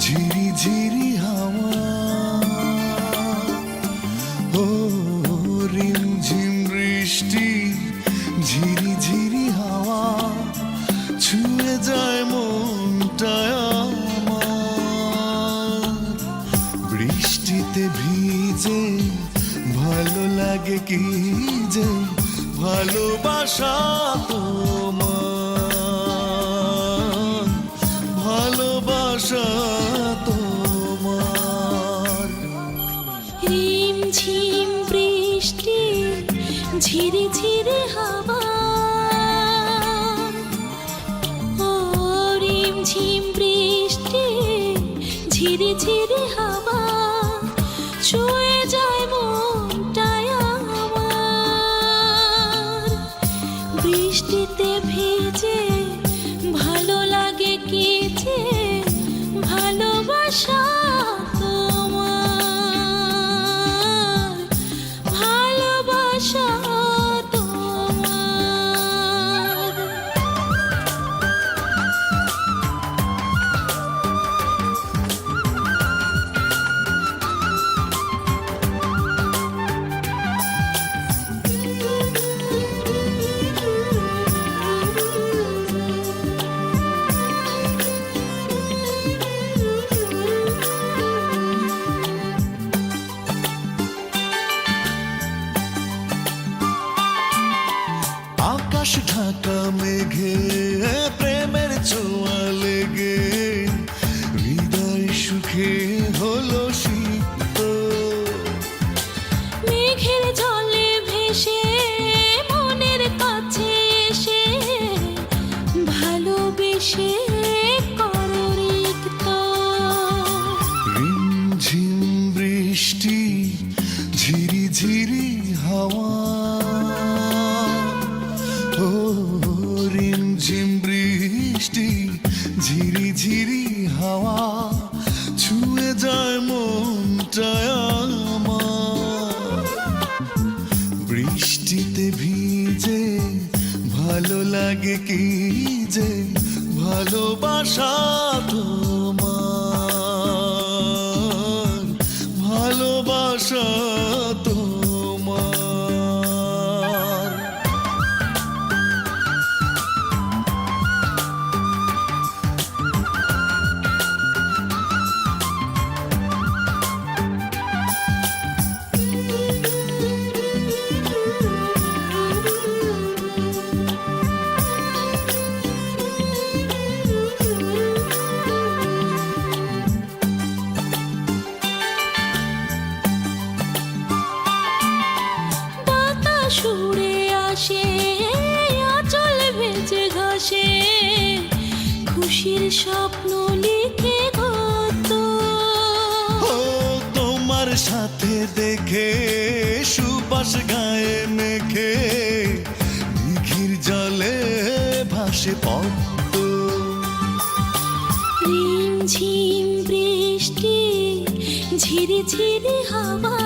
ঝিরি ঝিরি হাওয়া। ও রিম ঝিম বৃষ্টি, ঝিরি ঝিরি হাওয়া। ছুঁয়ে যায় মনটা আমার। বৃষ্টিতে ভিজে ভালো লাগে কি যে ভালোবাসা তোমার। ঝিরে ঝিরে হাওয়া। ও রিম ঝিম বৃষ্টি, ঝিরে ঝিরে হাওয়া। ছুঁয়ে যায় মনটায় বৃষ্টিতে ভিজে মেঘে প্রেমের ছোঁয়া লেগে হৃদয় সুখে হলো শীত। মেঘের জলে ভেসে মনের কাছে এসে ভালোবেসে বৃষ্টি ঝিরি ঝিরি হাওয়া বৃষ্টি ঝিরি ঝিরি হাওয়া ছুঁয়ে যায় মনটা আমার। বৃষ্টিতে ভিজে ভালো লাগে কি যে ভালোবাসা তোমার? ভালোবাসা উড়ে আসে আঁচল ভেজে ঘাসে খুশির স্বপ্ন লিখে তোমার সাথে দেখে সুবাস গায়ে মেখে দিঘির জলে ভাসে পদ্ম। ঝিম বৃষ্টি ঝিরি ঝিরি হাওয়া